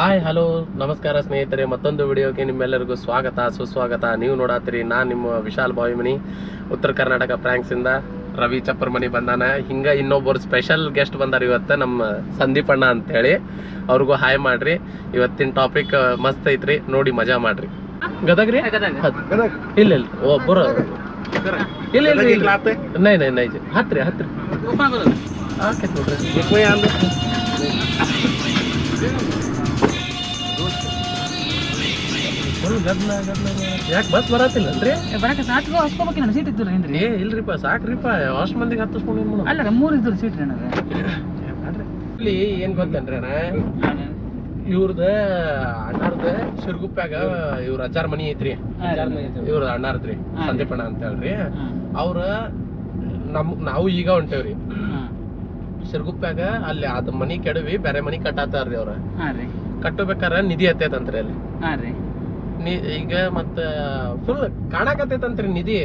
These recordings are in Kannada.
ಹಾಯ್ ಹಲೋ ನಮಸ್ಕಾರ ಸ್ನೇಹಿತರೆ ಮತ್ತೊಂದು ವಿಡಿಯೋಗೆ ನಿಮ್ಮೆಲ್ಲರಿಗೂ ಸ್ವಾಗತ ಸುಸ್ವಾಗತ. ನೀವು ನೋಡಾತ್ರಿ ನಾನು ನಿಮ್ಮ ವಿಶಾಲ್ ಬಾವಿಮನಿ ಉತ್ತರ ಕರ್ನಾಟಕ ಫ್ರಾಂಕ್ಸಿಂದ ರವಿ ಚಪ್ಪರ್ಮನಿ ಬಂದಾನ. ಹಿಂಗ ಇನ್ನೊಬ್ಬರು ಸ್ಪೆಷಲ್ ಗೆಸ್ಟ್ ಬಂದಾರ ಇವತ್ತು ನಮ್ಮ ಸಂದೀಪ್ ಅಣ್ಣ ಅಂತೇಳಿ. ಅವ್ರಿಗೂ ಹಾಯ್ ಮಾಡ್ರಿ. ಇವತ್ತಿನ ಟಾಪಿಕ್ ಮಸ್ತ್ ಐತ್ರಿ. ನೋಡಿ ಮಜಾ ಮಾಡ್ರಿ. ಗದಗ್ರಿ? ರೀ ಇಲ್ಲ ಇಲ್ಲ. ಒಬ್ಬರು ಇಲ್ಲ ಇಲ್ಲ ಇಲ್ಲ. ನೈ ನೈ ನೈ. ಜಿ. ಹತ್ರಿ. ಹತ್ರಿ ಓಕೆ ನೋಡ್ರಿ. ಗದ್ಲ ಗದ್ಲ ಯಾಕೆ ಬಸ್ ಬರತ್ತಿಲ್ಲನ್ರಿ ಬರಕ ಸಾಕು ಹಸ್ಕೋಬೇಕಿಲ್ಲ ಸೀಟ್ ಇದ್ದು ಏನ್ರಿ? ಏ ಇಲ್ರಿಪ್ಪ ಸಾಕ್ರಿಪ್ಪ. ಅಷ್ಟು ಮಂದಿಗೆ ಹತ್ತಿಸ್ಕೊಂಡು ಏನು ಅಲ್ಲ ಮೂರ್ ಇದ್ದು ಸೀಟ್ ನನಗೆ. ಇಲ್ಲಿ ಏನ್ ಗೊತ್ತೇನ್ರಿ ಅಣ್ಣ? ಇವ್ರದ ಅಣ್ಣಾರ್ದ ಶಿರ್ಗುಪ್ಪ್ಯಾಗ ಇವ್ರ ಅಜ್ಜಾರ್ ಮನಿ ಐತ್ರಿ. ಇವ್ರ ಅಣ್ಣಾರ್ದ್ರಿ. ಸಂದೀಪಣ್ಣ ಅಂತ ಹೇಳ್ರಿ ಅವ್ರ ನಮ್ ನಾವು ಈಗ ಹೊಂಟೇವ್ರಿ. ಶಿರ್ಗುಪ್ಪ್ಯಾಗ ಅಲ್ಲಿ ಅದ್ ಮನಿ ಕೆಡವಿ ಬೇರೆ ಮನಿ ಕಟ್ಟಾತಾರ್ರಿ ಅವ್ರ. ರೀ. ಕಟ್ಟಬೇಕಾರ ನಿಧಿ ಹತ್ತೈತಂತ್ರಿ ಅಲ್ಲಿ. ರೀ. ನಿ ಈಗ ಮತ್ತ ಫುಲ್ ಕಾಣಕತ್ತೈತಂತ್ರಿ ನಿಧಿ.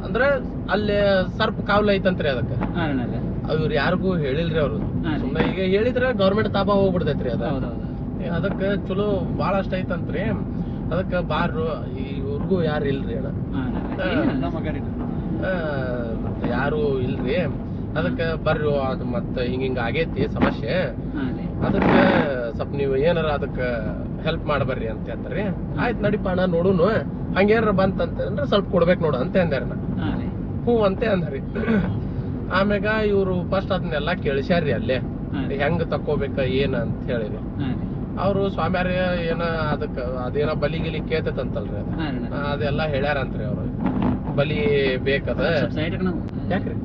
ಅಂದ್ರ ಅಲ್ಲಿ ಸರ್ಪ್ ಕಾವಲ್ ಐತಂತ್ರಿ ಅದಕ್ಕ. ಅವ್ರ ಯಾರಿಗೂ ಹೇಳಿಲ್ರಿ ಅವ್ರು. ಸುಮ್ಮನೆ ಈಗ ಹೇಳಿದ್ರ ಗೌರ್ಮೆಂಟ್ ತಾಬ ಹೋಗ್ಬಿಡ್ತೈತ್ರಿ ಅದ. ಅದಕ್ಕ ಚಲೋ ಅಷ್ಟ ಐತಂತ್ರಿ. ಅದಕ್ಕ ಬಾರು ಇವ್ರಿಗೂ ಯಾರು ಇಲ್ರಿ ಅಣ್ಣ. ಯಾರು ಇಲ್ರಿ. ಅದಕ್ಕ ಬರ್ರಿ ಅದು ಮತ್ತ ಹಿಂಗ ಹಿಂಗ ಆಗೇತಿ ಸಮಸ್ಯೆ. ಅದಕ್ಕ ಸ್ವಲ್ಪ ನೀವು ಏನಾರ ಅದಕ್ಕ ಹೆಲ್ಪ್ ಮಾಡಬರ್ರಿ ಅಂತ ಹೇಳ್ತಾರಿ. ಆಯ್ತ್ ನಡಿಪ ಅಣ್ಣ ನೋಡುನು. ಹಂಗೇನಾರ ಬಂತಂತಂದ್ರೆ ಸ್ವಲ್ಪ ಕೊಡ್ಬೇಕು ನೋಡು ಅಂತ ಅಂದ್ಯಾರ ಹ್ಞೂ ಅಂತೆ ಅಂದ್ರಿ ಆಮ್ಯಾಗ ಇವ್ರು ಫಸ್ಟ್ ಅದನ್ನೆಲ್ಲ ಕೇಳಿಸ್ಯಾರ್ರಿ ಅಲ್ಲೇ. ಹೆಂಗ್ ತಕ್ಕೋಬೇಕ ಏನ ಅಂತ ಹೇಳಿರಿ ಅವರು ಸ್ವಾಮ್ಯಾರ ಏನ ಅದಕ್ಕ ಅದೇನ ಬಲಿ ಗಿಲಿ ಕೇತೈತಂತಲ್ರಿ ಅದ. ಅದೆಲ್ಲಾ ಹೇಳ್ಯಾರಂತ್ರಿ ಅವ್ರು. ಬಲಿ ಬೇಕದ. ಯಾಕ್ರಿ.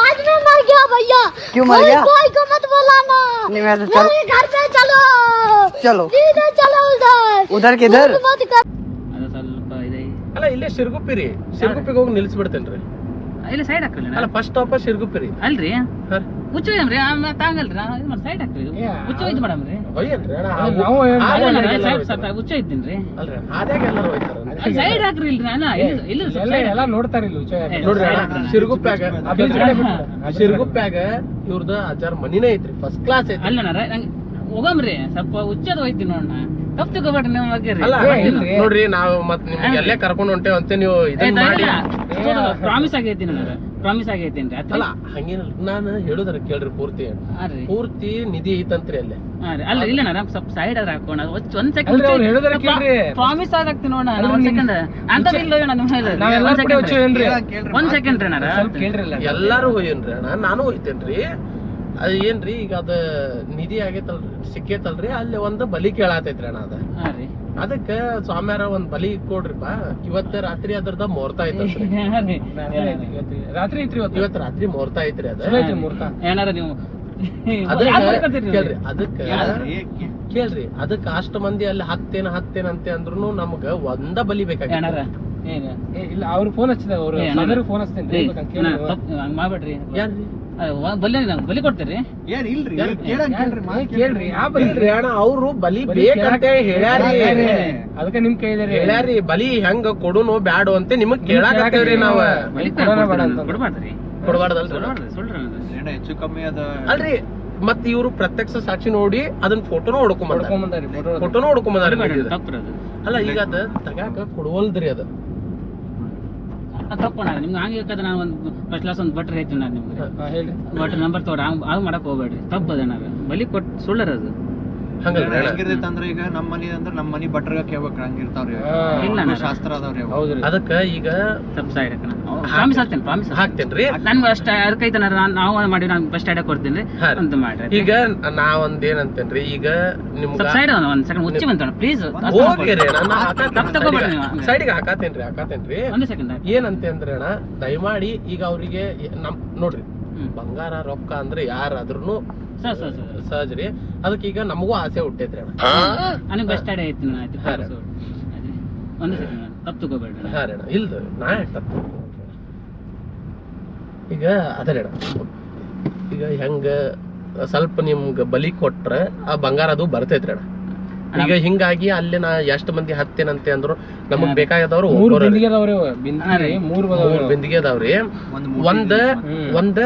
आज मैं मर गया भैया क्यों मर कोई- गया कोई को मत बुलाना नहीं मैं तो चल मेरे घर पे चलो चलो सीधे चलो उधर उधर किधर कुछ मत कर ಅದು ಸ್ವಲ್ಪ ಇದೆ ಅಲ್ಲ ಇಲ್ಲೇ ಶಿರ್ಗುಪ್ಪಿ ರೀ ಶಿರ್ಗುಪ್ಪಿಗೆ ಹೋಗಿ ನಿಲ್ಸ್ಬಿಡ್ತೇನ್ರಿ ಇಲ್ಲಿ ಸೈಡ್ ಹಾಕ್ರಿ ಅಲ್ಲ ಫಸ್ಟ್ ಸ್ಟಾಪ್ ಶಿರ್ಗುಪ್ಪಿ ರೀ ಅಲ್ರಿ ಹಾ. ಹುಚ್ಚ ತಾಂಗಲ್ರಿ ಸೈಡ್ ಹಾಕ್ರಿ. ಹುಚ್ಚ ರೀ. ಸೈಡ್ ಹುಚ್ಚ ಹಾಕ್ರಿ ಇಲ್ರಿ ಅಣ್ಣ ಇಲ್ಲ ಎಲ್ಲ. ನೋಡ್ತಾರ ಇಲ್ಲಿ. ಶಿರ್ಗುಪ್ಪ್ಯಾಗ ಇವ್ರದ ಆಚಾರ ಮನಿನೇ ಐತ್ರಿ ಫಸ್ಟ್ ಕ್ಲಾಸ್ ಐತಿ ಅಲ್ಲ ನಂಗೆ ಹೋಗಮ್ರಿ ಸ್ವಲ್ಪ ಹುಚ್ಚದ ಹೋಯ್ತಿ ನೋಡಣ ತಪ್ಪು ತಗೋಬೇಡ್ರಿ ಬಗ್ಗೆ ಅಲ್ಲ ನೋಡ್ರಿ ನಾವು ಮತ್ತೆ ನಿಮ್ಗೆ ಎಲ್ಲೇ ಕರ್ಕೊಂಡ್ ಹೊಂಟೇವಂತೆ ನೀವು ಇದನ್ನ ಮಾಡಿ. ಪ್ರಾಮಿಸ್ ಆಗೈತಿ ನನಗೆ ಪ್ರಾಮಿಸ್ ಆಗೈತೇನ್ರಿ ಅತ್ತ ಅಲ್ಲ ಹಂಗೇನಲ್ಲ. ನಾನು ಹೇಳುದ್ರ ಕೇಳ್ರಿ ಪೂರ್ತಿ. ಪೂರ್ತಿ ನಿಧಿ ಐತಂತ್ರಿ ಅಲ್ಲೇ. ಅಲ್ಲ ಇಲ್ಲ ನಾ ಸ್ವಲ್ಪ ಸೈಡ್ ಅದ್ರ ಹಾಕೋಣ. ಒಂದ್ ಸೆಕೆಂಡ್ ಕೇಳ್ರಿ. ಪ್ರಾಮಿಸ್ ಆಗತ್ತಿ ನೋಡಣ. ಅಲ್ರಿ, ಒಂದ್ ಸೆಕೆಂಡ್ ಅಂತ ಇಲ್ಲ ಹೇಳಿ ನಾವೆಲ್ಲ ಒಂದ್ ಕೂಡ ಸೆಕೆಂಡ್ ರೀ. ಅಣ್ಣ ಸ್ವಲ್ಪ ಕೇಳ್ರಲ್ಲ. ಎಲ್ಲಾರು ಹೋಯನ್ರಿ ಅಣ್ಣ ನಾನು ಹೋಯ್ತೇನ್ರಿ. ಅದ ಏನ್ರಿ ಈಗ ಅದ ನಿಧಿ ಆಗೈತಲ್ರಿ ಸಿಕ್ಕೇತಲ್ರಿ ಅಲ್ಲಿ ಒಂದು ಬಲಿ ಕೇಳಾತೈತ್ರಿ ಅಣ್ಣ ಅದ. ಅದಕ್ಕ ಸ್ವಾಮ್ಯಾರ ಒಂದ್ ಬಲಿ ಕೊಡ್ರಿಪ್ಪ. ಇವತ್ತ ರಾತ್ರಿ ಅದ್ರದ ಮುಹೂರ್ತ ಐತ್ರಿ ರಾತ್ರಿ. ಐತ್ರಿ ಇವತ್ತು? ಇವತ್ ರಾತ್ರಿ ಮುಹೂರ್ತ ಐತ್ರಿ ಅದ. ಮುಹೂರ್ತ. ಏನಾರ ನೀವು? ಕೇಳ್ರಿ ಅದಕ್ಕ ಕೇಳ್ರಿ ಅದಕ್ಕ ಅಷ್ಟ ಮಂದಿ ಅಲ್ಲಿ ಹತ್ತೇನ ಹತ್ತೇನ ಅಂತ ಅಂದ್ರೂ ನಮ್ಗ ಒಂದ ಬಲಿ ಏನಾರ? ಬೇಕಾಗಿತ್ತು ಇಲ್ಲ ಅವ್ರು ಫೋನ್ ಹಚ್ಚಿದ ಅವ್ರು ಫೋನ್ ಹಚ್ತೇನೆ. ಮಾಡ್ಬೇಡ್ರಿ. ಯಾರ್ರಿ? ಬಲಿ ಕೊಡ್ತೀರಿ? ಕೇಳ್ರಿ ಯಾ ಬರೀ ಅಣ್ಣ ಅವ್ರು ಬಲಿ ಬಲಿ ಬೇಕಂತ ಹೇಳ್ಯಾರಿ. ಅದಕ್ಕೆ ನಿಮ್ ಕೇಳಿದಾರೆ ಹೇಳ್ಯಾರಿ ಬಲಿ ಹೆಂಗ ಕೊಡುನು ಬ್ಯಾಡು ಅಂತ ನಿಮಗ್ ಕೇಳಾಕತ್ತೇವ್ರಿ ನಾವ. ಬಲಿ ಕೊಡ್ಬಾರ್ದ್ರಿ? ಕೊಡ್ಬಾರ್ದಲ್ರಿ. ಹೆಚ್ಚು ಕಮ್ಮಿ ಅದ. ಅಲ್ರಿ ಮತ್ ಇವ್ರು ಪ್ರತ್ಯಕ್ಷ ಸಾಕ್ಷಿ ನೋಡಿ ಅದನ್ನ ಫೋಟೋನು ಫೋಟೋ ಫೋಟೋನು ಹೊಡ್ಕೊಂಬಂದಾರ ಕೊಡ್ಬಾರ್ದ್ರಿ, ಅಲ್ಲ ಈಗ ಅದ ತಗಾಕ ಕೊಡುವಲ್ದ್ರಿ ಅದ. ಅದ್ ನಿಮ್ಗೆ ಹಂಗೆ ಬೇಕಾದ್ರೆ ನಾನು ಒಂದು ಫಸ್ಟ್ ಕ್ಲಾಸ್ ಒಂದು ಬಟ್ರ್ ಹೇಳ್ತೀನಿ ನಾನು ನಿಮ್ಗೆ. ಹೇಳಿ. ಬಟ್ರ್ ನಂಬರ್ ತೊಗೊಂಡು ಹಂಗೆ ಹಂಗೆ ಮಾಡಕ್ ಹೋಗ್ಬೇಡ್ರಿ. ತಪ್ಪು ಅದ ಅಣ್ಣ ಬಲಿ ಕೊಟ್ಟು ಸುಳ್ಳರ ಅದು. ಹಂಗಲ್ರಿ ಹೆಂಗಿರ್ತೈತೆ ಅಂದ್ರೆ ಈಗ ನಮ್ಮ ಮನಿ ಅಂದ್ರೆ ನಮ್ಮ ಮನಿ ಬಟ್ರಗ ಕೇಳ್ಬೇಕು ಹಂಗಿರ್ತಾವ್ರಿ. ಇಲ್ಲ. ಶಾಸ್ತ್ರ ಅದಾವ್ರಿ ಹೌದ್ರಿ. ಅದಕ್ಕ ಈಗ ತಪ್ಪು ಪ್ರಾಮಿಸ್ ಹಾಕ್ತೇನೆ. ಪ್ರಾಮಿಸ್ ಹಾಕ್ತೇನ್ರಿ? ನನ್ಗೆ ಅಷ್ಟ ಅದಕ್ಕೈತೆ ನಾನು ನಾವು ಮಾಡಿ ನಾನು ಫಸ್ಟ್ ಐಡಿಯಾ ಕೊಡ್ತೀನಿ ಅಂತ ಮಾಡ್ರಿ ಈಗ ನಾ ಒಂದ್ ಏನಂತೇನ್ರಿ ಈಗ ನಿಮ್ ಸೈಡ್ ಒಂದ್ ಸೆಕೆಂಡ್ ಮುಚ್ಚಿ ಬಂತಣ್ಣ ಪ್ಲೀಸ್ ಓಕೆ ರೀ ತಪ್ಪು ತಗೋಬೇಡ್ರಿ ಸೈಡ್ಗೆ ಹಾಕಾತೇನ್ರಿ ಹಾಕಾತೇನ್ರಿ ಒಂದೇ ಸೆಕೆಂಡ್ ಏನಂತೆ ಅಂದ್ರೆ ಅಣ್ಣ ದಯಮಾಡಿ ಈಗ ಅವ್ರಿಗೆ ನಮ್ ನೋಡ್ರಿ ಬಂಗಾರ ರೊಕ್ಕ ಅಂದ್ರೆ ಯಾರಾದ್ರೂ ಸರ್ ಸರ್ ಸರ್. ಸಹಜ ರೀ. ಅದಕ್ಕೆ ಈಗ ನಮಗೂ ಆಸೆ ಹುಟ್ಟೈತ್ರಿ ನನಗೆ ಬೆಸ್ಟ್ ಐತಿ. ಒಂದೇ ಸೆಕೆಂಡ್ ತಪ್ಪು ತಗೋಬೇಡ್ರಿ ಹಾ ರೀ ಇಲ್ದು ನಾ ತಪ್ಪು ಈಗ ಅದೇ ರೀ ಅಣ್ಣ. ಈಗ ಹೆಂಗ ಸ್ವಲ್ಪ ನಿಮ್ಗ ಬಲಿ ಕೊಟ್ರ ಆ ಬಂಗಾರ ಅದು ಬರ್ತೈತ್ರಿ ಅಣ್ಣ. ಈಗ ಹಿಂಗಾಗಿ ಅಲ್ಲಿ ನಾ ಎಷ್ಟ್ ಮಂದಿ ಹತ್ತೇನಂತೆ ಅಂದ್ರು ನಮಗ್ ಬೇಕಾಗದವ್ರು ಮೂರ್ ಬಿಂದಿಗೆ ಅದಾವ್ರಿ ಒಂದ್ ಒಂದ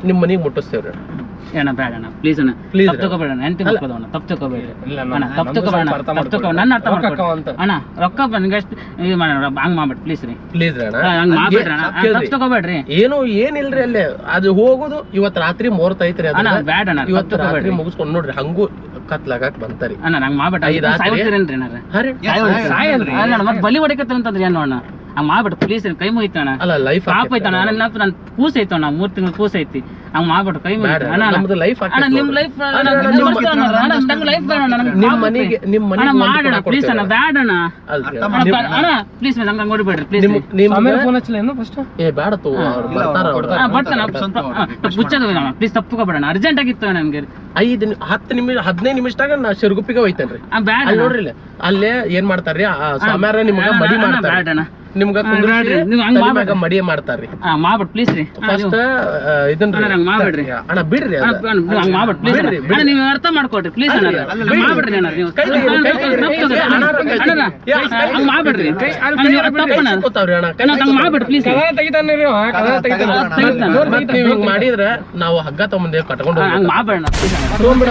ನಿಮ್ ಮನಿಗ್ ಮುಟ್ಟಿಸ್ತೇವ್ರಿ ಅಣ್ಣ. ಅಣ್ಣ ಬೇಡ ಅಣ್ಣ ಪ್ಲೀಸ್ ಅಣ್ಣ Please ತಪ್ಪು ತಗೋಬೇಡ ಅಣ್ಣ ಎಂತ ಅಲ್ಲ. ಅಣ್ಣ ತಪ್ಪು ತಗೋಬೇಡ ಇಲ್ಲ, ಅಣ್ಣ ನಾನು- ತಪ್ಪು ನಮ್ದು ತಗೋಬೇಡ ಸ್ವಲ್ಪ ಅರ್ಥ ತಪ್ಪು ತಗೋ ಮಾಡ್ಕೊಳ್ಳಿ. ನನ್ನ ಅರ್ಥ ರೊಕ್ಕ ಮಾಡ್ಕೊಳ್ಳಿ ಅಂತ. ಅಣ್ಣ ರೊಕ್ಕ ನಿಂಗೆ ಎಷ್ಟು ಇದು ಮಾಡೋಣ ಹಂಗ್ ಮಾಡ್ಬೇಡಿ ಪ್ಲೀಸ್ ರೀ ಪ್ಲೀಸ್ ಅಣ್ಣ ಹಂಗ್ ಮಾಡ್ಬೇಡ್ರಿ ಅಣ್ಣ ಸ್ವಲ್ಪ ಕೇಳ್ರಿ. ತಪ್ಪು ತಗೋಬೇಡ್ರಿ ಏನು ಏನಿಲ್ರಿ ಅಲ್ಲೇ ಅದು ಹೋಗುದು ಇವತ್ ರಾತ್ರಿ ಮುಹೂರ್ತ ಐತ್ರಿ ಅಣ್ಣ ಅದ ಬ್ಯಾಡ ಅಣ್ಣ ಇವತ್ತು ತಪ್ಪು ರಾತ್ರಿ ತಗೋಬೇಡ್ರಿ ಮುಗಿಸ್ಕೊಂಡ್ ನೋಡ್ರಿ ಹಂಗೂ ಕತ್ಲಾಗಕ್ ಬಂತಾರಿ ಅಣ್ಣ ನಂಗೆ ಮಾಡ್ಬೇಡ ಐದ್ ಆತ್ರಿ? ಹಾ ರೀ? ಸಾಯಲ್ರಿ ಅಲ್ಲ ಮತ್ತೆ ಬಲಿ ಹೊಡಿಕತ್ತಂತಂದ್ರೆ ಏನು ಅಣ್ಣ ಹಂಗ್ ಮಾಡ್ಬೇಡ ಪ್ಲೀಸ್ ಕೈ ಮುಗಿತ ಅಣ್ಣ ಅಲ್ಲ ಲೈಫ್ ಪಾಪ ಐತಾನ ನನ್ನ ನನ್ನ ಕೂಸ್ ಐತಣ್ಣ ಮೂರ್ ತಿಂಗಳ ಕೂಸ ಐತಿ ಹಂಗ್ ಮಾಡ್ಬಿಟ್ಟು ಕೈ ಮುಗಿತ ಅಣ್ಣ. ನಮ್ದು ಲೈಫ್ ಅಣ್ಣ ನಿಮ್ ಲೈಫ್ ನಂಗ್ ಬೇಡ ಮನೆಗೆ ಮಾಡೋಣ ಪ್ಲೀಸ್ ಅಣ್ಣ ಬ್ಯಾಡ ಅಣ್ಣ. ಅಣ್ಣ ಬ- ಅಣ್ಣ ಪ್ಲೀಸ್ ನಂಗೆ ಹಂಗ್ ಹೊಡಿಬೇಡ್ರಿ ಪ್ಲೀಸ್ ನಿಮ್ ನಿಮ್ ಆಮೇಲೆ ಫೋನ್ ಹಚ್ಚಲೇನು ಫಸ್ಟ್ ಏ ಬೇಡ ತೋ ಬರ್ತಾರ. ಬರ್ತಾನ ಪ್ಲೀಸ್ ತಪ್ಪುಕೋಬೇಡ ಅರ್ಜೆಂಟ್ ಆಗಿತ್ತು ನಮ್ಗೆ. ಐದ್ ಹತ್ತು ನಿಮಿಷ ಹದಿನೈದು ನಿಮಿಷದಾಗ ನಾ ಶಿರ್ಗುಪ್ಪಿಗೆ ಹೋಯ್ತೇನ್ರಿ. ಆ, ಬ್ಯಾಡ ಅಲ್ಲಿ ನೋಡ್ರಿ ಅಲ್ಲೇ ಏನ್ ಮಾಡ್ತಾರ್ರಿ ಆ ಸ್ವಾಮ್ಯಾರ ನಿಮ್ಗೆ ಮಡಿ ಮಾಡ್ತಾರೆ. ಬ್ಯಾಡ. ನಿಮ್ಗ ಅಣ್ಣ, ನೀವ್ ಹಂಗ್ ಕುಂದ್ರಿಸಿ ಮಾಡ್ಬೇಡ್ರಿ. ಮಡಿ ಮಾಡ್ತಾರ್ರಿ. ಆ, ಮಾಡ್ಬಿಟ್ಟು ಪ್ಲೀಸ್ ರೀ. ಫಸ್ಟ್ ಇದನ್ ಇದನ್ರಿ ಅಣ್ಣ, ಮಾಡ್ಬೇಡ್ರಿ. ಅಣ್ಣ ಬಿಡ್ರಿ ಅಣ್ಣ, ಅದ. ಅಣ್ಣ, ನೀವು ಹಂಗ್ ಮಾಡ್ಬಿಟ್ಟು ಪ್ಲೀಸ್ ಬಿಡ್ರಿ, ಅಣ್ಣ. ನೀವು ಅರ್ಥ ಮಾಡ್ಕೊಡ್ರಿ ಪ್ಲೀಸ್ ಅಣ್ಣ. ಅಲ್ಲ, ಹಂಗ್ ಮಾಡ್ಬಿಡ್ರಿ ಅಣ್ಣ ನೀವು. ಕೈ ತೆಗೀರಿ, ಕೈ ತೆಗೀರಿ, ತಪ್ಪು ತೆಗೀರಿ. ಅಣ್ಣ, ಅಣ್ಣ, ಅಣ್ಣ, ಯಾ, ಕೈ ಹಂಗ್ ಮಾಡ್ಬಿಡ್ರಿ ಕೈ ಅಣ್ಣ, ನೀವು ತಪ್ಪಣ್ಣ ಸಿಕ್ಕೋತಾವ್ರಿ ಅಣ್ಣ ಕೈ ಅಣ್ಣ ಹಂಗ್ ಮಾಡ್ಬಿಡ್ರಿ ಪ್ಲೀಸ್ ಕದ ತೆಗಿತಾನೆ ರೀ ಅವ, ಕದ ತೆಗಿತಾನೆ. ತೆಗಿತಾನೆ. ಮತ್ತ್ ನೀವ್ ಹಿಂಗ್ ಮಾಡಿದ್ರ ನಾವು ಹಗ್ಗ ತಗೊಂಬಂದೇವ್ ಕಟ್ಕೊಂಡು ಹಂಗ್ ಮಾಡ್ಬೇಡ ಅಣ್ಣ. please ಅಣ್ಣ. ತಗೊಂಬಿಡ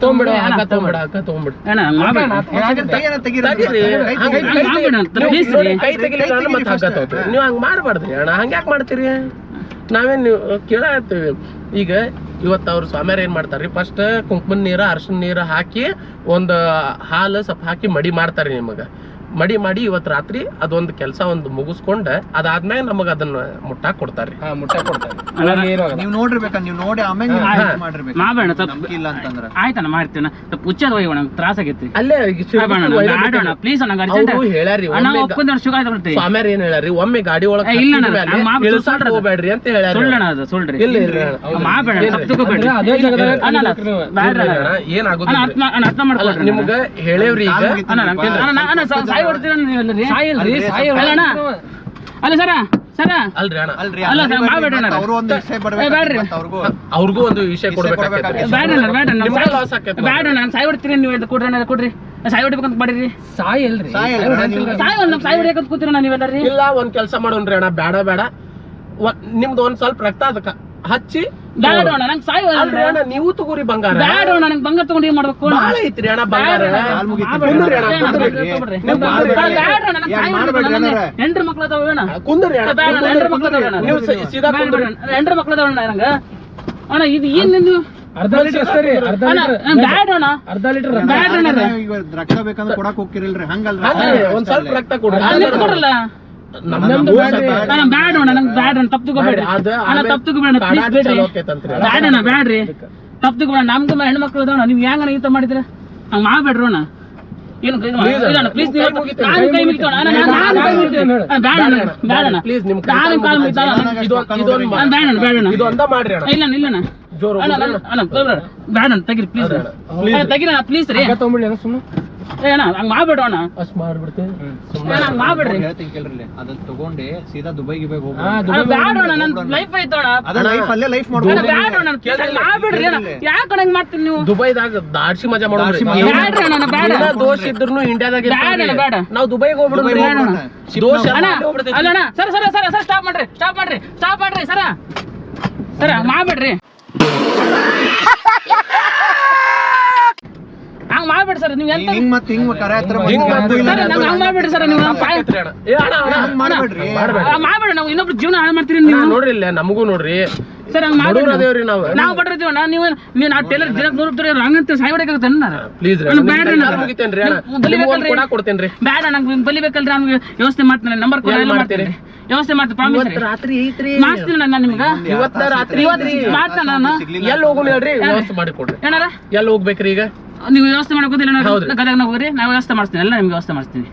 ತಗೊಂಬಿಡ ಹಗ್ಗ ತಗೊಂಬಿಡ ಹಗ್ಗ ತಗೊಂಬಿಡ. ಅಣ್ಣ ಹಂಗ್ ಮಾಡ್ಬೇಡ. ತೆಗೀರಿ. ಹಂಗ್ ಹಂಗ್ ಕೈ ಮಾಡ್ಬೇಡ ಅಂತ ನೀವು please ನೋಡಿ, ರೀ. ಕೈ ತೆಗಿಲಿಲ್ಲ ಅಂದ್ರೆ ಮತ್ತೆ ಹಗ್ಗ ತಗೋತೀವಿ ನೀವು ಹಂಗೆ ಮಾಡಬಾರ್ದ್ರಿ ಅಣ್ಣ. ಹಂಗ್ಯಾಕ್ ಮಾಡ್ತೀರಿ? ನಾವೇನ್ ನೀವು ಕೇಳತ್ತೀವಿ ಈಗ ಇವತ್ತು ಅವ್ರ ಸ್ವಾಮ್ಯಾರ ಏನ್ ಮಾಡ್ತಾರ್ರಿ? ಫಸ್ಟ್ ಕುಂಕುಮ ನೀರ ಅರ್ಶಿನ ನೀರ ಹಾಕಿ ಒಂದು ಹಾಲು ಸ್ವಲ್ಪ ಹಾಕಿ ಮಡಿ ಮಾಡ್ತಾರೆ ನಿಮಗ. ಮಡಿ ಮಾಡಿ ಇವತ್ ರಾತ್ರಿ ಅದೊಂದು ಕೆಲಸ ಒಂದು ಮುಗಿಸ್ಕೊಂಡ ಅದಾದ್ಮೇಲೆ ನಮಗ ಅದನ್ನ ಮುಟ್ಟಾಕ್ ಕೊಡ್ತಾರ್ರಿ ಹಾ ಆಗಲ್ಲ. ನೀವು ನೋಡಿರ್ಬೇಕ ನೀವು ನೋಡಿ ಆಮೇಲೆ ನೀವು ಹಾ. choose ಮಾಡಿರ್ಬೇಕು ಮಾಡ್ಬೇಡ ತಪ್ಪು ಇಲ್ಲ ಅಂತಂದ್ರ ಆಯ್ತಣ್ಣ ಮಾಡ್ತೀನ ತಪ್ಪು ಹುಚ್ಚದ ಹೋಗಿ ನಂಗೆ ತ್ರಾಸ ಆಗೈತಿ ಅಲ್ಲೇ ಆಡೋಣ ಪ್ಲೀಸ್ ನಂಗೆ ಅರ್ಜೆಂಟ್ ಅವ್ರು ಹೇಳ್ಯಾರಿ ಅಣ್ಣ ಒಮ್ಮೆ ಒಪ್ಕೊಂಡ್ ಸ್ವಾಮ್ಯಾರ ಏನ್ ಹೇಳ್ಯಾರಿ ಒಮ್ಮೆ ಗಾಡಿ ಒಳಗಡ್ರಿ ಏ, ಇಲ್ಲ ಅಣ್ಣ, ಸುಳ್ಳು ಹೋಗ್ಬೇಡ್ರಿ ಅಂತ ಹೇಳ್ಯಾರಿ ಸುಳ್ಳಣ್ಣ ಅದು ಸುಳ್ಳ್ರಿ ಇಲ್ಲ ಇಲ್ಲ ಹಂಗ್ ತಪ್ಪು ತಗೋಬೇಡ್ರಿ ಅದೇ ಜಾಗದಾಗ ಅಣ್ಣ, ಅಣ್ಣ, ಕಲಿಬೇಕ್ರಿ ಅಣ್ಣ. ಅಣ್ಣ, ಏನ್ ಅಣ್ಣ ಆಗೋದಿಲ್ಲ ಅಣ್ಣ ಅರ್ಥ ಅಲ್ಲ ಮಾಡ್ಕೊಳ್ರಿ ನಿಮ್ಗ ಹೇಳೇವ್ರಿ ಈಗ ಅಣ್ಣ ನಂಗೆ ಅಣ್ಣ ಅಣ್ಣ ಸಾ- ಸಾಯಿ ಹೊಡ್ತೀರ ನೀವು ಎಲ್ಲರಿ? ಸಾಯಲ್ರಿ ಸಾಯ ಅಲ್ಲ ಅಣ್ಣ ಅಲ್ಲ ಸರ ಸರ. ಅಲ್ರಿ ಅಣ್ಣ. ಅಲ್ರಿ ಅಲ್ಲ, ಅಲ್ಲಿ ಸರ್, ಮಾಡ್ಬೇಡ್ರಿ ಅಣ್ಣ. ಅವರು ಒಂದು ವಿಷಯ ಏ, ಬ್ಯಾಡ್ರಿ. ಬರ್ಬೇಕು ಮತ್ತೆ ಅವ್ರಿಗೂ. ಅವ್ರಿಗೂ ಒಂದು ವಿಷಯ ಬೇಡ ಅಣ್ಣ ಅಣ್ಣ. ನಿಮ್ಗೆ ಅಣ್ಣ ನಾನು ಸಾಯಿ ಹೊಡ್ತೀರಿ ನೀವು ಇದು ಕೊಡ್ರಿ ಅಣ್ಣ ಕೊಡ್ರಿ. ಸಾಯಿ ಹೊಡಿಬೇಕಂತ ಮಾಡಿರಿ. ಸಾಯಿ ಅಲ್ರಿ ಸಾಯಿ ಒಂದು ಸಾಯಿ ಕೂತಿರಣ್ಣ ನೀವೆಲ್ಲರಿ. ಇಲ್ಲ ಒಂದ್ ಕೆಲಸ ಮಾಡೋಣ್ರಿ ಅಣ್ಣ. ಬೇಡ ಬೇಡ ನಿಮ್ದು ಒಂದ್ ಸ್ವಲ್ಪ ರಕ್ತ ಅದಕ್ಕ. ಹಚ್ಚಿ ಬ್ಯಾಡ ಅಣ್ಣ ನಂಗೆ ಸಾಯಿ ಅಲ್ರಿ ಅಣ್ಣ ನೀವು ತಗೋರಿ ಬಂಗಾರ ಬ್ಯಾಡ ಅಣ್ಣ ನಂಗೆ ಬಂಗಾರ ತಗೊಂಡು ಏನ್ ಮಾಡ್ಬೇಕು ಅಣ್ಣ? ಬಾಳ ಐತ್ರಿ ಅಣ್ಣ ಬಂಗಾರ ಅಣ್ಣ. ಕುಂದ್ರಿ ಅಣ್ಣ, ಕುಂದ್ರಿ. ನೀವು. ಬ್ಯಾಡ ನಂಗೆ ಸಾಯಿ ನಂಗೆ? ಹೆಂಡ್ರು ಮಕ್ಳು ಅದಾವ ಅಣ್ಣ. ಕುಂದ್ರಿ ಅಣ್ಣ ಬ್ಯಾಡ ಅಣ್ಣ, ನೀವು ಹೆಂಡ್ರು ಕುಂದ್ರಿ. ಅದಾವ ಅಣ್ಣ. ನೀವು ಸ- ಸೀದಾ ಬ್ಯಾಡ ಕುಂದ್ರಿ ಅಣ್ಣ, ಹೆಂಡ್ರು ಮಕ್ಳು ಅದಾವ ಅಣ್ಣ ನಂಗೆ ಅಣ್ಣ ಇದು ಏನ್ ನಿಂದು ಅರ್ಧ ಲೀಟರ್ ಅಷ್ಟೇ ಅರ್ಧ ಅಣ್ಣ ಲೀಟರ್ ಬ್ಯಾಡ ಅಣ್ಣ ಅರ್ಧ ಲೀಟರ್ ಬ್ಯಾಡ ಅಣ್ಣ ರೀ. ಈಗ ರಕ್ತ ಬೇಕಂದ್ರೆ ಕೊಡಕ್ ಹೋಗ್ತಿರಲ್ರಿ ಹಂಗಲ್ರಿ ಹಂಗ್ರಿ, ಒಂದ್ ಸ್ವಲ್ಪ ರಕ್ತ ಕೊಡ್ರಿ ಅಣ್ಣ, ಬ್ಯಾಡ. ಅಣ್ಣ ನಂಗೆ ಬ್ಯಾಡ ಅಣ್ಣ ತಪ್ಪು ತಗೋಬೇಡ್ರಿ ಅಣ್ಣ ತಪ್ಪು ತಗೋಬೇಡ ಪ್ಲೀಸ್ ಕಾಡಾಟ ಬೇಡ್ರಿ. ಚಲೋ ಆಕೈತಂತ್ರಿ. ಬ್ಯಾಡ ಅಣ್ಣ ಬ್ಯಾಡ್ರಿ. ತಪ್ಪು ತಗೋಬೇಡ ನಮ್ದು ಹೆಣ್ಮಕ್ಳು ಅದಾವ ನೀವು ಈತ ಮಾಡಿದ್ರ ಹಂಗ ಮಾಡ್ಬೇಡ್ರಿ ಅಣ್ಣ. ಪ್ಲೀಸ್ ನೀವು ಕೈ ಮುಗಿತೇನೆ. ನಾನು ಕೈ ಮುಗಿತೇನೆ. ನಾನು ನಾನು ಕೈ ಮುಗಿತೇನೆ. ಅಣ್ಣ, ಬ್ಯಾಡ ಅಣ್ಣ ಬ್ಯಾಡ Please, ನಿಮ್ ಕೈ ನಾನು ಕಾಲು ಮುಗಿತೇನೆ. ಮುಗಿತಾನ ಇದೊಂದ್- ಇದೊಂದ್ ಮಾ- ಬ್ಯಾಡ ಅಣ್ಣ ಬ್ಯಾಡ ಅಣ್ಣ. ಇದು ಒಂದ ಮಾಡ್ರಿ ಅಣ್ಣ. ಇಲ್ಲ ಇಲ್ಲ ಬೇಡ. ತೆಗಿರಿ ಪ್ಲೀಸ್ ಪ್ಲೀಸ್ ರೀ. ಏ ಅಣ್ಣ ಹಂಗ ಮಾಡ್ಬೇಡ ಅಣ್ಣ. ಅಷ್ಟ್ ಮಾಡ್ಬಿಡ್ತೀನಿ ಏ, ಹಂಗ್ ಮಾಡ್ಬೇಡ್ರಿ. ಹೇಳ್ತೀನಿ ಕೇಳ್ರಿ ಅದನ್ನ ತಗೊಂಡೆ ಸೀದಾ ದುಬೈ ಗಿಬೈ ಹೋಗ್ಬೋದು ಅಣ್ಣ ಬ್ಯಾಡ ಅಣ್ಣ ನನ್ನ ಲೈಫ್ ಐತ ಅಣ್ಣ ಅದ ಲೈಫ್ ಅಲ್ಲೇ ಲೈಫ್ ಅಣ್ಣ ಮಾಡ್ಬೋದು ಬ್ಯಾಡ ಅಣ್ಣ please ಹಂಗ್ ಮಾಡ್ಬೇಡ್ರಿ ಅಣ್ಣ. ಯಾಕೆ ಹಂಗ್ ಮಾಡ್ತೀನಿ ನೀವು? ದುಬೈದಾಗ ದಾಡ್ಸಿ ಮಜಾ ಬ್ಯಾಡ್ರಿ ಅಣ್ಣ, ಬ್ಯಾಡ. ದೋಷ ಇದ್ರೂ ಇಂಡಿಯಾದಾಗ ಬ್ಯಾಡ ಅಣ್ಣ, ಬ್ಯಾಡ. ನಾವು ದುಬೈಗೆ ಹೋಗ್ಬಿಡೋಣ. ದೋಷ ಅಣ್ಣ? ಅಲ್ಲೇ ಅಣ್ಣ sir sir sir sir stop ಮಾಡ್ರಿ ಸ್ಟಾಪ್ ಮಾಡ್ರಿ ಸ್ಟಾಪ್ ಮಾಡ್ರಿ ಸರ ಸರ ಮಾಡ್ಬೇಡ್ರಿ. ಹಂಗ್ ಮಾಡ್ಬೇಡ್ರಿ ಸರ್ ನೀವು ಎಂತ ಹಿಂಗ್ ಹಿಂಗ್ ಕರೆ ಹತ್ರ ಹಿಂಗ್ ಬಂದು ಇಲ್ಲ ಸರ್ ನಂಗೆ ಹಂಗ್ ಮಾಡ್ಬೇಡ್ರಿ ಸರ್ ನೀವು. ಮಾಡ್ಬೇಡಿ ನಾವು ಇನ್ನೊಬ್ರು ಜೀವನ ಹಾಳು ಮಾಡ್ತೀರಿ ನೀವು. ನೋಡ್ರಿ ಇಲ್ಲೇ ನಮಗೂ ನೋಡ್ರಿ. ಸರ್ ಹಂಗ್ ಅದೇವ್ರಿ ನಾವು? ನಾವು ನೀವು ನೀವು ನಾವು ಟೇಲರ್ ದಿನಕ್ಕೆ ನೂರು ರೂಪಾಯಿ ಹಂಗಂತ ಹೊಡೆಯಕ್ಕೆ ನಾನು ಪ್ಲೀಸ್ ಬ್ಯಾಡ್ರಿ. ಮುಗಿತೇನ್ರಿ ಬಲಿಬೇಕಲ್ರಿ? ಕೊಡಾ ಕೊಡ್ತೇನ್ರಿ. ಬೇಡ ನಂಗೆ ಬಲಿಬೇಕಲ್ರಿ ನಮ್ಗೆ ವ್ಯವಸ್ಥೆ ಮಾಡ್ತೀನಿ ನಂಬರ್ ಕೊಡ ಏನ್ ಎಲ್ಲ ಮಾಡ್ತೀನಿ. ವ್ಯವಸ್ಥೆ ಮಾಡ್ತೀನಿ ಪ್ರಾಮಿಸ್ ಇವತ್ತು ರಾತ್ರಿ ಐತ್ರಿ. ಮಾಡ್ತೀನಿ ನಾನು ನಿಮ್ಗೆ. ಇವತ್ತ ರಾತ್ರಿ ಇವತ್ತು ಮಾಡ್ತಾನ ನಾನು. ಎಲ್ಲಿ ಹೋಗೋಣ ಹೇಳ್ರಿ? ವ್ಯವಸ್ಥೆ ಮಾಡಿ ಕೊಡ್ರಿ. ಏನಾರ? ಎಲ್ಲಿ ಹೋಗ್ಬೇಕ್ರಿ ಈಗ? ನೀವು ವ್ಯವಸ್ಥೆ ಮಾಡ್ಕೋದಿಲ್ಲ. ಗದಗ ಹೋಗ್ರಿ ನಾವು ವ್ಯವಸ್ಥೆ ಮಾಡ್ತೀನಿ ಎಲ್ಲ ನಿಮ್ಗೆ ವ್ಯವಸ್ಥೆ ಮಾಡ್ತೀನಿ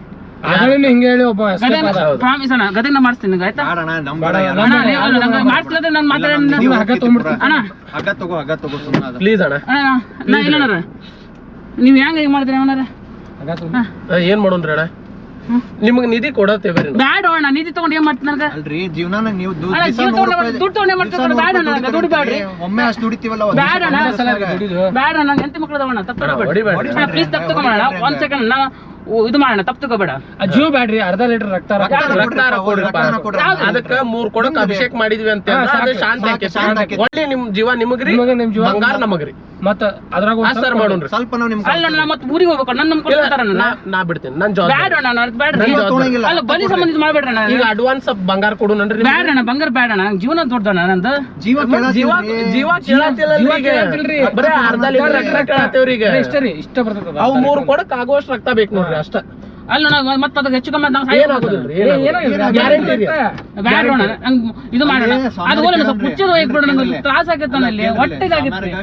ಆಗಲೇ ಹಿಂಗೆ ಹೇಳಿ ಒಬ್ಬ ಪ್ರಾಮಿಸ್ ಅಣ್ಣ ಗದಗ ಮಾಡ್ತೀನಿ ನಿಮ್ಗೆ ಆಯ್ತಾ ಅಣ್ಣ ನಾನು ಹಗ್ಗ ತಗೊಂಡ್ಬಿಡ್ತೀನಿ. ಅಣ್ಣ. ಹಗ್ಗ ತಗೋ ಹಗ್ಗ ತಗೋ ಸುಮ್ಮನೆ ಪ್ಲೀಸ್ ಅಣ್ಣ. ಅಣ್ಣ ನಾ ಇಲ್ಲ ಅಣ್ಣ. ನೀವು ಹೆಂಗೆ ಹಿಂಗೆ ಮಾಡ್ತೀರಿ ಅಣ್ಣಾರ ಹಗ್ಗ ತಗೊಂಡು- ಆ, ಏನ್ ಮಾಡೋಣ್ರಿ ಅಣ್ಣ? ನಿಮಗೆ ನಿಧಿ ಕೊಡತ್ತೇವೆ. ಬ್ಯಾಡ ಅಣ್ಣ ನಿಧಿ ತಗೊಂಡು ಏನ್ ಮಾಡ್ತೀನಿ ನನಗೆ? ಅಲ್ರಿ ಜೀವನಾನ ನೀವು ದುಡ್ಡು ಅಣ್ಣ, ತಗೊಂಡೆ ಮಾಡ್ತೀನಿ, ದುಡ್ಡು ತಗೊಂಡೆ ಮಾಡ್ತೀನಿ, ಬ್ಯಾಡ ಅಣ್ಣ, ದುಡ್ಡು ಬ್ಯಾಡ್ರಿ. ಒಮ್ಮೆ ಅಷ್ಟು ದುಡಿತೀವಲ್ಲ ಒಂದ್ ಬ್ಯಾಡ ಅಣ್ಣ. ದಿವ್ಸ ಸಲ ದುಡಿದು. ಬೇಡ ನಂಗೆ ಎಂತ ಮಕ್ಕಳು ತಪ್ಪು ಅಣ್ಣ. ಅಣ್ಣ ಪ್ಲೀಸ್ ತಪ್ಪು ತಗೊಂಬೇಡ ಒಂದ್ ಸೆಕೆಂಡ್ ನಾ ಇದು ಮಾಡೋಣ ತಪ್ಪು ತಗೋಬೇಡ. ಜೀವ ಬ್ಯಾಡ್ರಿ ಅರ್ಧ ಲೀಟರ್ ರಕ್ತ. ಅದಕ್ಕ ಮೂರ್ ಕೊಡಕ್ ಅಭಿಷೇಕ್ ಮಾಡಿದ್ವಿ ಅಂತ ಶಾಂತಿ. ಒಳ್ಳೆ ನಿಮ್ ಜೀವ ನಿಮಗ್ರಿ ನಿಮ್ ಜೀವ? ಬಂಗಾರ ನಮಗ್ರಿ. ಮತ್ತ ಅದ್ರಾಗ ಒಂದ್ ಸ್ವಲ್ಪ ಮಾಡೋಣ್ರಿ. ಸ್ವಲ್ಪ ನಾವು ನಿಮ್ ಅಲ್ಲ ನಾ ಮತ್ತೆ ಊರಿಗೆ ಹೋಗ್ಬೇಕು ನನ್ನ ಇಲ್ಲ, ನಾ- ನಾ ಬಿಡ್ತೀನಿ ನನ್ ಜಾಬ್ ಬ್ಯಾಡ ಅಣ್ಣ ನನ್ ತೊಗೊಳಂಗಿಲ್ಲ. ಅಲ್ಲ ಬಲಿ ಸಂಬಂಧ ಇದು ಮಾಡ್ಬೇಡ್ರಿ ಅಣ್ಣ. ಈಗ ಅಡ್ವಾನ್ಸ್ ಬಂಗಾರ ಕೊಡು ನನ್ರಿ ಬ್ಯಾಡ ಅಣ್ಣ ಬಂಗಾರ ಬೇಡ ಅಣ್ಣ. ಜೀವನ ದೊಡ್ಡಣ್ಣ ನಂದು. ಜೀವ ಜೀವ. ಜೀವ ಜೀವ. ಬರೇ ಅರ್ಧ ಲೀಟರ್ ರಕ್ತ ಕೇಳತ್ತೇವ್ರಿ ಈಗ. ಇಷ್ಟ ರೀ ಇಷ್ಟ ಬರ್ತದ ಅವು ಮೂರು ಕೊಡಕ್ ಆಗುವಷ್ಟು ರಕ್ತ ಬೇಕು ನೋಡ್ರಿ ಅಷ್ಟ. ಅಲ್ಲ ನಾ ಮತ್ತೆ ಅದಕ್ಕೆ ಹೆಚ್ಚು ಕಮ್ಮಿ ನಾವು ಇದು. ಮಾಡೋಣ. ಅದು ಸ್ವಲ್ಪ ನಂಗೆ. ತ್ರಾಸ ಅಲ್ಲಿ ಹೊಟ್ಟೆಗೆ ಆಗಿತ್ತು. ಸಾಮಾನ್ಯಗ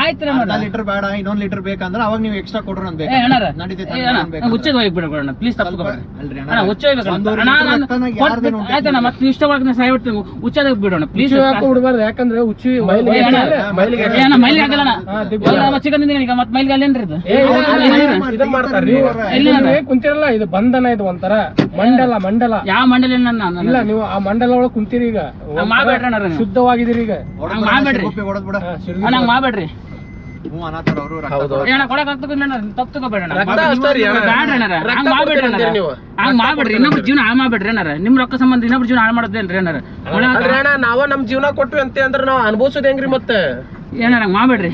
ಆಯ್ತು ಅರ್ಧ ಲೀಟರ್ ಬೇಡ ಇನ್ನೊಂದ್ ಲೀಟರ್ ಬೇಕಂದ್ರೆ ಅವಾಗ ನೀವು ಎಕ್ಸ್ಟ್ರಾ ಕೊಡ್ರಿ ಅಂತ ಅಣ್ಣ ಪ್ಲೀಸ್ ತಪ್ಪಿಕೊಬೇಡ ಅಣ್ಣ. ಹುಚ್ಚ ಆಯ್ತಣ್ಣ ಮತ್ತೆ ಇಷ್ಟವಾಗಿ ಸಾಯ್ಬಿಡ್ತೀನಿ ಹುಚ್ಚದ ಬಿಡೋಣ. ಪ್ಲೀಸ್ ಬಿಡ್ಬಾರ್ದು ಯಾಕಂದ್ರೆ ಹುಚ್ಚಿ ಮೈಲಿಗೆ ಆಗಲ್ಲ ಚಿಕನ್ ಈಗ? ಮತ್ತೆ ಮೈಲಿಗೆ ಅಲ್ಲೇನ್ರಿ ಇದು? ಏ, ಕುಂತಿರಲ್ಲ ಇದು ಬಂಧನ ಇದು ಒಂಥರ ಮಂಡಲ ಮಂಡಲ. ಯಾವ ಮಂಡಲ ಇಲ್ಲ ನೀವು ಆ ಮಂಡಲ ಒಳಗೆ ಕುಂತೀರಿ ಈಗ. ಒಂಥರ ಮಾಡ್ಬೇಡ್ರಿ ಅಣ್ಣ ನೀವು. ಶುದ್ಧವಾಗಿದ್ದೀರಿ ಈಗ. ಹಂಗ್ ಮಾಡ್ಬೇಡ್ರಿ. ಹೊಡದ್ ಬಿಡ. ಹಾ, ಶಿರ್ಡಿ- ಅಣ್ಣ ಹಂಗ್ ಮಾಡ್ಬೇಡ್ರಿ. ಅವರು ಹೌದು ಏ ಅಣ್ಣ ಕೊಡಕ್ ಆಗ್ತದ ತಪ್ಪು ತಗೋಬೇಡ ಅಣ್ಣ ರಕ್ತ ಅಷ್ಟೇ ರೀ ಅಣ್ಣ. ಬ್ಯಾಡ್ರಿ ಅಣ್ಣಾರ ರಕ್ತ ಹಂಗ್ ಮಾಡ್ಬೇಡ್ರಿ ಕೊಡ್ತೀರಿ ಅಣ್ಣಾರ ನೀವು. ಹಂಗ್ ಮಾಡ್ಬೇಡ್ರಿ. ಇನ್ನೊಬ್ರ ಜೀವನ ಹಾಳು ಮಾಡ್ಬೇಡ್ರಿ ಅಣ್ಣಾರ ನಿಮ್ ರೊಕ್ಕ ಸಂಬಂಧ ಇನ್ನೊಬ್ರ ಜೀವನ ಹಾಳು ಮಾಡೋದೇನ್ರಿ ಏನಾರ ಅಲ್ರಿ ಅಣ್ಣ ನಾವ ನಮ್ ಜೀವನ ಕೊಟ್ವಿ ಅಂತ ಅಂದ್ರೆ ನಾವ್ ಅನ್ಭವಿಸೋದ್ ಹೆಂಗ್ರಿ ಮತ್ತೆ? ಏನಾರ ಮಾಡ್ಬೇಡ್ರಿ.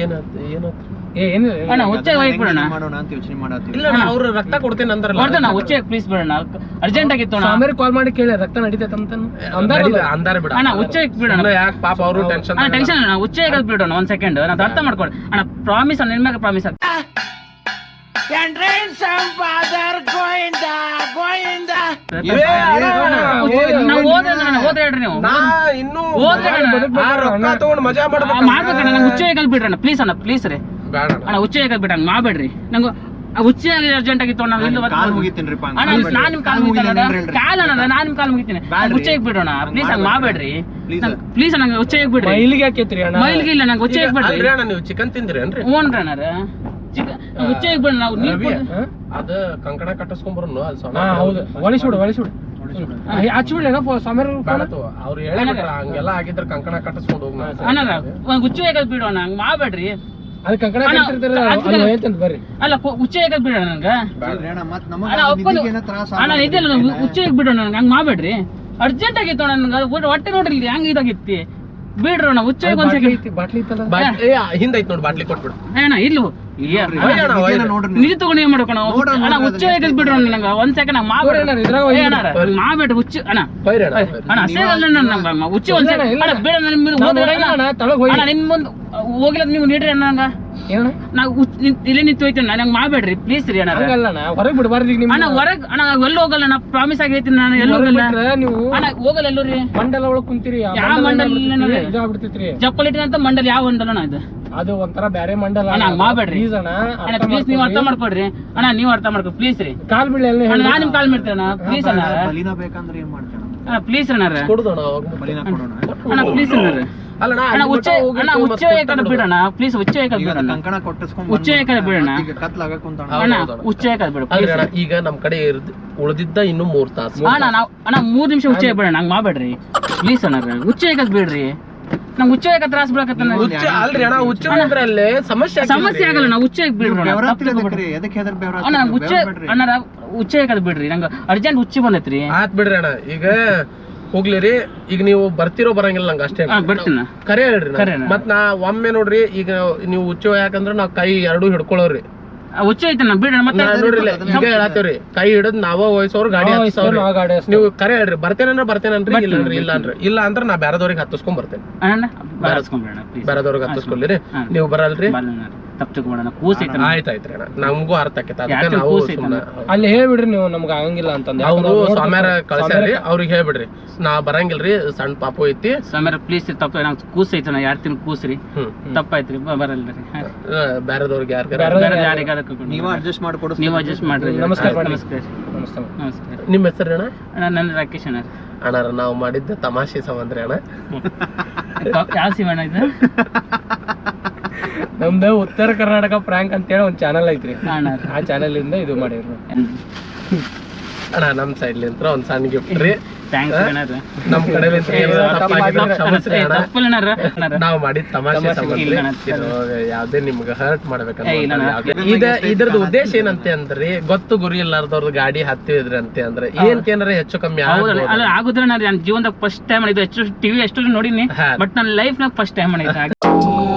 ಏನಾತ್ ಏನಾತ್? ಏ ಏನು ಅಣ್ಣ ಹುಚ್ಚ ಹೋಗ್ಬಿಡೋಣ. ಮಾಡೋಣ ಅಂತ ಯೋಚನೆ ಮಾಡತ್ತೀವಿ. ಇಲ್ಲ ಅಣ್ಣ ಅವ್ರು ರಕ್ತ ಕೊಡ್ತೀನಿ ಅಂದ್ರಲ್ಲ ಕೊಡ್ತೇನೆ ಉಚ್ಚೆ ಪ್ಲೀಸ್ ಬಿಡೋಣ. ಅರ್ಜೆಂಟ್ ಆಗಿತ್ತು ಅಣ್ಣ. ಸ್ವಾಮಿಯರ್ ಕಾಲ್ ಮಾಡಿ ಕೇಳಿ ರಕ್ತ ನಡೀತೈತೆ ಅಂತ ಅಂದಾರ ಅಂದಾರ ಬಿಡ. ಅಣ್ಣ ಹುಚ್ಚ ಬಿಡೋಣ. ಯಾಕೆ ಪಾಪ ಅವರು ಟೆನ್ಷನ್ ಅಣ್ಣ ಟೆನ್ಷನ್ ಅಣ್ಣ ಹುಚ್ಚ ಹೇಗಲ್ ಬಿಡೋಣ ಒಂದ್ ಸೆಕೆಂಡ್ ನಾನು ಅರ್ಥ ಮಾಡ್ಕೊಡಿ ಅಣ್ಣ ಪ್ರಾಮಿಸ್ ನಿನ್ ಮ್ಯಾಗ ಪ್ರಾಮಿಸ್ ನಾವು ಹುಚ್ಚ ಬಿಡ್ರಣ್ಣ ಪ್ಲೀಸ್ ಅಣ್ಣ ಪ್ಲೀಸ್ ರೀ. ಅಣ್ಣ. ಅಣ್ಣ ಹುಚ್ಚ ಮಾಡ್ಬೇಡ್ರಿ. ನಂಗೆ ಹುಚ್ಚ ಅರ್ಜೆಂಟ್ ಆಗಿತ್ತು ನಾನು ಇಲ್ಲಿ ಅಣ್ಣ ನಾನ್ ನಿಮ್ ಕಾಲ್ ಮುಗಿತೀನಿ ಕಾಲ್ ಅಣ್ಣ ನಾನು ನಿಮ್ ಕಾಲ್ ಮುಗಿತೀನಿ. ಹುಚ್ಚ ಬಿಡೋಣ ಪ್ಲೀಸ್ ಹಂಗ್ ಮಾಡ್ಬೇಡ್ರಿ. Please. ಪ್ಲೀಸ್ ನಂಗೆ ಹುಚ್ಚ ಬಿಡ್ರಿ ಮೈಲಿಗೆ ಹಾಕೈತ್ರಿ ಅಣ್ಣ. ಮೈಲ್ಗೆ ಇಲ್ಲ ನಂಗೆ ಹುಚ್ಚ ಬಿಡ್ರಿ ಅಣ್ಣ ಚಿಕನ್ ತಿಂದ್ರೇನ್ರಿ ಹ್ಞೂನ್ರಿ ಅಣ್ಣಾರ ಬಿಡ ನಾವು ರವಿ, ಹಾ? ಅದ ಕಂಕಣ ಕಟ್ಟಿಸ್ಕೊಂಬರ್ನು ಅಲ್ಲಿ ಹಾ ಹೌದು. ಒಳಿಸ್ಬಿಡು ಒಳಿಸ್ಬಿಡು ಹಚ್ಬಿಡ್ಲೇನ ಸ್ವಾಮಿಯರ್ ಫೋನ್? ಅವ್ರು ಹೇಳಿಬಿಟ್ರ ಹಂಗೆಲ್ಲ ಆಗಿದ್ರ ಕಂಕಣ ಕಟ್ಟಿಸ್ಕೊಂಡು ಹೋಗ್ನ ಹಂಗ್ ಮಾಡ್ಬೇಡ್ರಿ. ಅದು ಕಂಕಣ ಅಣ್ಣ, ಕಟ್ಟಿರ್ತೀರ ಅದು- ಅಲ್ಲಿ ಹೇಳ್ತಂತ ಬರ್ರಿ. ಅಲ್ಲ ಕೊ- ಹುಚ್ಚ ಹೇಗಲ್ ಬಿಡೋಣ ನಂಗೆ. ಮತ್ ಅಣ್ಣ ಅಣ್ಣ ಇದೆಲ್ಲ ಹುಚ್ಚ ಬಿಡೋಣ ನಂಗೆ ಹಂಗ್ ಮಾಡ್ಬೇಡ್ರಿ. ಅರ್ಜೆಂಟ್ ಆಗಿತ್ತು ನನಗೆ ಹೊಟ್ಟೆ ನೋಡ್ರಿ ಇಲ್ಲಿ ಹೆಂಗ್ ಇದಾಗಿತ್ತಿ. ಬಿಡ್ರಿ ಹುಚ್ಚ ಒಂದ್ ಬಾಟ್ಲಿ ಸೆಕೆಂಡ್ ಐತಿ ಬಾಟ್ಲಿ ಹಿಂದೈತ್ ನೋಡಿ ಬಾಟ್ಲಿ ಕೊಟ್ಬಿಡು. ಅಣ್ಣ ಇಲ್ಲು. ನಿಧಿ ತಗೊಂಡು ಏನ್ ನಾವು ನೋಡೋಣ, ಅಣ್ಣ ಹುಚ್ಚು ಹುಚ್ಚ ಬಿಡ್ರಿ ನಂಗೆ ಒಂದ್ ಸೆಕೆಂಡ್ ಒಯ್ದು ಅಣ್ಣ ಮಾಡ್ಬೇಡ್ರಿ ಹುಚ್ಚ ಅಣ್ಣ. ಅಣ್ಣ, ಅಷ್ಟೇ ಅಲ್ಲ ನಂಗೆ ಹುಚ್ಚ ಒಂದ್ ಸೆಕೆಂಡ್ ಬೇಡ ನಿಮ್ ಮುಂದೆ ಹೋಗಿಲ್ಲ ನೀವು ನೀಡ್ರಿ ಅಣ್ಣ ನಂಗ. ಏನಣ್ಣ ನಾವು ಇಲ್ಲೇ ನಿಂತು ಹೋಯ್ತೀನಿ ನಾನು ಹಂಗೆ ಮಾಡ್ಬೇಡ್ರಿ ಪ್ಲೀಸ್ ರೀ ಅಣ್ಣ ಹಂಗಲ್ಲ ಅಣ್ಣ ಹೊರಗೆ ಬಿಡಬಾರ್ದು ಈಗ ಅಣ್ಣ ನಿಮ್ಗೆ ಹೊರಗ್ ಅಣ್ಣ ಎಲ್ಲಿ ಹೋಗಲ್ಲ ನಾ ಪ್ರಾಮಿಸ್ ಆಗೈತಿ ನಾನು ಎಲ್ಲಿ ಹೋಗಲ್ಲ. ನೀವು ಅಣ್ಣ ಹೋಗಲ್ಲ ಎಲ್ಲೂ ರೀ ಮಂಡಲ ಒಳಗ್ ಕುಂತೀರಿ ಯಾವ ಮಂಡಲ? ಇದಾಗ್ಬಿಡ್ತೈತ್ರಿ ಚಪ್ಪಲಿಟ್ಟಿನ ಅಂತ ಮಂಡಲ್ ಯಾವ ಮಂಡಲ ಅಣ್ಣ ಇದು? ಅದು ಒಂಥರ ಬ್ಯಾರೆ ಮಂಡಲ. ಅಣ್ಣ, ಮಾಡ್ಬೇಡ್ರಿ. ಪ್ಲೀಸ್ ಅಣ್ಣ ಅಣ್ಣ ಪ್ಲೀಸ್ ನೀವು ಅರ್ಥ ಮಾಡ್ಕೊಳ್ರಿ. ಮಾಡ್ಕೊಡ್ರಿ ಅಣ್ಣ ನೀವು ಅರ್ಥ ಮಾಡ್ಕೊ ಪ್ಲೀಸ್ ರೀ. ಕಾಲ್ ಬಿಡ್ಲಿ ಎಲ್ಲ ಅಣ್ಣ ನಾನು ನಿಮ್ ಕಾಲ್ ಮಾಡ್ತೇನೆ ಅಣ್ಣ ಪ್ಲೀಸ್ ಅಣ್ಣ. ಬಲಿನ ಬೇಕಂದ್ರೆ ಏನು ಮಾಡ್ತೇವೆ ಅಣ್ಣ ಪ್ಲೀಸ್ ಅಣ್ಣ. ಕೊಡೋಣ. ಅಣ್ಣ ಪ್ಲೀಸ್ ಅಣ್ಣ ಅಣ್ಣ ಅಣ್ಣ ಏಕಡೆ ಬಿಡು. ಬಿಡೋಣ ಪ್ಲೀಸ್ ಏಕಡೆ ಈಗ ಬಿಡೋಣ ಕಂಕಣ ಕೊಟ್ಟಿಸ್ಕೊಂಡ್ ಹುಚ್ಚ ಏಕಡೆ ಬಿಡೋಣ ಈಗ ಕತ್ಲಾಗ ಕುಂತಾಣ ಅಣ್ಣ ಹೌದಣ್ಣ. ಹುಚ್ಚ ಏಕಡೆ ಬಿಡು please. ಅಣ್ಣ ಈಗ ನಮ್ ಕಡೆ ಉಳಿದಿದ್ದ ಉಳ್ದಿದ್ದ ಇನ್ನು ಮೂರ್ ತಾಸು ಅಣ್ಣ ನಾವು ಅಣ್ಣ ಮೂರ್ ನಿಮಿಷ ಉಚ್ಚೆ ಬಿಡೋಣ ನಂಗೆ ಮಾಡ್ಬೇಡ್ರಿ ಪ್ಲೀಸ್ ಅಣ್ಣ ಉಚ್ಚೆ ಇಕ್ಕ ಬಿಡ್ರಿ ನಂಗೆ ಹುಚ್ಚ ಯಾಕೆ ತ್ರಾಸ ಬಿಡಕತ್ತಾನ ಹುಚ್ಚ ಅಲ್ರಿ ಅಣ್ಣ ಹುಚ್ಚ ಅಲ್ಲಿ ಸಮಸ್ಯೆ. ಸಮಸ್ಯೆ ಆಗಲ್ಲ ನಾವು ಹುಚ್ಚ ಬಿಡ್ರಿ ಅಣ್ಣ. ಬೇವ್ರ ಅಣ್ಣ ನಂಗ್ ಹುಚ್ಚ ಅಣ್ಣ ಹುಚ್ಚ ಏಕದ್ ಬಿಡ್ರಿ ನಂಗೆ ಅರ್ಜೆಂಟ್ ಹುಚ್ಚಿ ಬಂದೈತ್ರಿ ಆತ್ ಬಿಡ್ರಿ ಅಣ್ಣ ಈಗ ಹೋಗ್ಲಿ ರೀ. ಈಗ ನೀವು ಬರ್ತಿರೋ ಬರಂಗಿಲ್ಲ ನಂಗೆ ಅಷ್ಟೇ. ಬರ್ತೀನಿ ಕರೆ ಹೇಳ್ರಿ. ಮತ್ ನಾ. ಒಮ್ಮೆ ನೋಡ್ರಿ ಈಗ ನೀವು ಹುಚ್ಚ ಯಾಕಂದ್ರ ನಾವ್ ಕೈ ಎರಡು ಹಿಡ್ಕೊಳ್ಳೋರಿ ಹುಚ್ಚ ಮತ್ತೆ ನಾ ನೋಡ್ರಿ ಇಲ್ಲ, ಈಗ ಹೇಳತ್ತೇವ್ರಿ ಕೈ ಹಿಡದ್ ನಾವ ವಯಸ್ಸವ್ರ ಗಾಡಿ ಹತ್ತಿಸವ್ರಿ. ನೀವು ಕರೆ ಹೇಳ್ರಿ ಬರ್ತೇನಂದ್ರ ಬರ್ತೇನಂದ್ರಿ ಇಲ್ಲ ಅನ್ರಿ ಇಲ್ಲ ಅನ್ರಿ ಇಲ್ಲ ಅಂದ್ರ ನಾ ಬ್ಯಾರದವ್ರಿಗೆ ಹತ್ತಿಸ್ಕೊಂಡ್ ಬರ್ತೇನೆ. ಅಣ್ಣ ಹತ್ತಿಸ್ಕೊಳ್ಳಿ ಪ್ಲೀಸ್ ಬ್ಯಾರದವ್ರಿಗೆ ಹತ್ತಿಸ್ಕೊಲ್ಲಿರಿ ಹಾ. ನೀವು ಬರಲ್ರಿ. ತಪ್ಪು ತಗೊಂಡಣ ಕೂಸ್ ಐತಣ್ಣ ಆಯ್ತ್ ಅಣ್ಣ. ನಮಗೂ ಅರ್ಥ ಆಕೈತೆ. ಅದಕ್ಕೆ ನಾವು ಕೂಸ್ ಸುಮ್ನೆ ಅಲ್ಲಿ ಹೇಳ್ಬಿಡ್ರಿ ನೀವು ನಮ್ಗೆ ಆಗಂಗಿಲ್ಲ ಅಂತಂದ್ರೆ ಅವ್ರು ಸ್ವಾಮ್ಯಾರ ಕಳ್ಸ್ಯಾರ್ರಿ ಅವ್ರಿಗೆ ಹೇಳ್ಬಿಡ್ರಿ. ನಾ ಬರಂಗಿಲ್ರಿ ಸಣ್ಣ ಪಾಪು ಐತಿ. ಸಮೀರ ಪ್ಲೀಸ್ ತಪ್ಪು ನಂಗೆ ಕೂಸ್ ಐತಣ್ಣ ಎರಡು ಕೂಸ್ರಿ ಹ್ಮ್. ತಪ್ಪಾಯ್ತ್ರಿ ಬ- ಬರಲ್ರಿ ಆ, ಬ್ಯಾರೆದವ್ರಿಗೆ ಯಾರ್ಗಾರ ಬೇರೆ ಕರ್ಕೊಂಡು ನೀವ ಅಡ್ಜಸ್ಟ್ ಮಾಡ್ಕೊಡು ನೀವು ಅಡ್ಜಸ್ಟ್ ಮಾಡ್ರಿ. ನಮಸ್ಕಾರ ಮಾಡಿ. ನಮಸ್ಕಾರ ನಮಸ್ತೆ. ನಮಸ್ಕಾರ. ನಿಮ್ಮ ಹೆಸರು ಅಣ್ಣ ಅಣ್ಣ ನನ್ನ ರಾಕೇಶ್ ಅಣ್ಣ. ಅಣ್ಣಾರ ನಾವು ಮಾಡಿದ್ದ ತಮಾಷೆ ಸಂಬಂಧ ರೀ ಅಣ್ಣ. ಯಾವ ಇದು. ನಮ್ದು ಉತ್ತರ ಕರ್ನಾಟಕ ಪ್ರಾಂಕ್ ಅಂತೇಳಿ ಒಂದು ಚಾನಲ್ ಐತ್ರಿ. ಆ ಚಾನಲ್ ಇಂದ ಇದು ಮಾಡಿದ್ರು. ಅಣ್ಣ ನಮ್ ಸೈಡ್ ಲಿಂತ್ರ ಒಂದ್ ಸಣ್ಣ ಗಿಫ್ಟ್ ರೀ. ನಮ್ ಕಡೆ ಅಣ್ಣಾರ. ನಾವ್ ಮಾಡಿದ ತಮಾಷೆ ಯಾವ್ದೇ ನಿಮ್ಗೆ ಹರ್ಟ್ ಮಾಡ್ಬೇಕಂತ ಇದ ಇದ್ರದ್ದು ಉದ್ದೇಶ ಏನಂತೆ ಅಂದ್ರಿ ಗೊತ್ತು ಗುರಿ ಇಲ್ಲಾರ್ದವ್ರದ್ದು ಗಾಡಿ ಹತ್ತಿದ್ರಿ ಅಂತೆ ಅಂದ್ರೆ ಏನಕ್ಕೇನಾರ ಹೆಚ್ಚು ಕಮ್ಮಿ ಆಗುದ್ರೆ ನಾನು ಜೀವನದಾಗ ಫಸ್ಟ್ ಟೈಮ್ ಇದು ಹೆಚ್ಚು ಟಿವಿ ಎಷ್ಟು ನೋಡಿನಿ ಬಟ್ ನನ್ನ ಲೈಫ್ ನಾಗ ಫಸ್ಟ್ ಟೈಮ್ ಮಾಡಿದ್ದೆ.